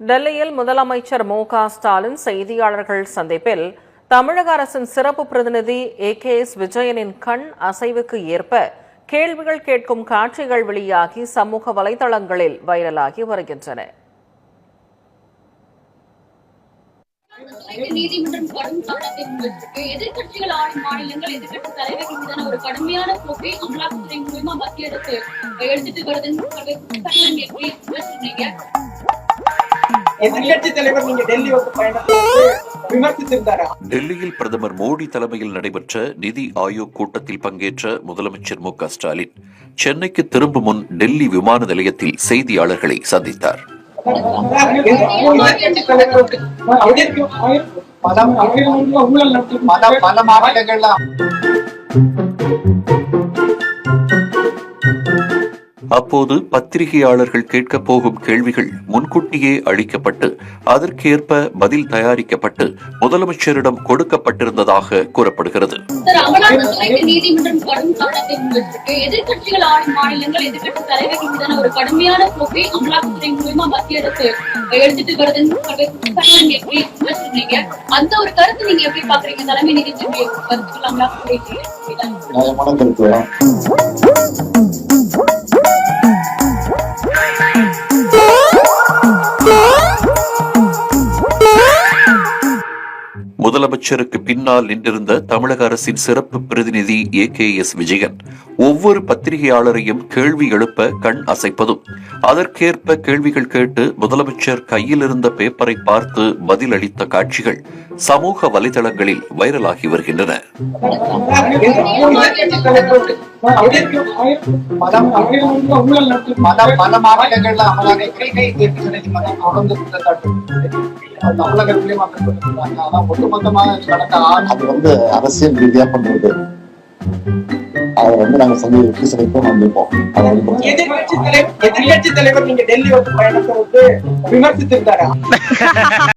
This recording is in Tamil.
டெல்லியில் முதலமைச்சர் மு க ஸ்டாலின் செய்தியாளர்கள் சந்திப்பில் தமிழக அரசின் சிறப்பு பிரதிநிதி ஏ கே எஸ் விஜயனின் கண் அசைவுக்கு ஏற்ப கேள்விகள் கேட்கும் காட்சிகள் வெளியாகி சமூக வலைதளங்களில் வைரலாகி வருகின்றன. தலைமை நீதிமன்றம் கடும் கண்டனத்தை முன்வைத்திருக்கு எதிர்க்கட்சிகள் ஆளும் மாநிலங்கள் எதிர்கட்சி தலைவர்கள் மீதான ஒரு கடுமையான போக்கை அமலாக்கத்துறை மூலமா மத்திய அரசு எடுத்துட்டு வருதுன்னு சொல்லி எப்படி விமர்சிக்கிறீங்க எதிர்கட்சி தலைவர் நீங்க டெல்லி வந்து விமர்சித்திருந்தாரா டெல்லியில் பிரதமர் மோடி தலைமையில் நடைபெற்ற நிதி ஆயோக் கூட்டத்தில் பங்கேற்ற முதலமைச்சர் மு க ஸ்டாலின் சென்னைக்கு திரும்பும் முன் டெல்லி விமான நிலையத்தில் செய்தியாளர்களை சந்தித்தார். பல ஊழல் அப்போது பத்திரிகையாளர்கள் கேட்கப் போகும் கேள்விகள் முன்கூட்டியே அளிக்கப்பட்டு அதற்கேற்ப பதில் தயாரிக்கப்பட்டு முதலமைச்சரிடம் கொடுக்கப்பட்டிருந்ததாக கூறப்படுகிறது. சார் அமலாக்கத்துறைக்கு முதலமைச்சருக்கு பின்னால் நின்றிருந்த தமிழக அரசின் சிறப்பு பிரதிநிதி ஏ கே எஸ் விஜயன் ஒவ்வொரு பத்திரிகையாளரையும் கேள்வி எழுப்ப கண் அசைப்பதும் அதற்கேற்ப கேள்விகள் கேட்டு முதலமைச்சர் கையில் இருந்த பேப்பரை பார்த்து பதில் அளித்த காட்சிகள் சமூக வலைதளங்களில் வைரலாகி வருகின்றன பல மாவட்டங்கள்ல தொடர்ந்து அது மக்கள் ஆனா ஒட்டுமொத்தமாக வந்து அரசியல் ரீதியா பண்றது. அதை வந்து நாங்க சந்தி விமர்சனைக்கும் வந்திருப்போம் அதை வந்து எதிர்கட்சி தலைவர் எதிர்கட்சி தலைவர் நீங்க டெல்லி வந்து பயணத்தை வந்து விமர்சித்திருந்தாரா?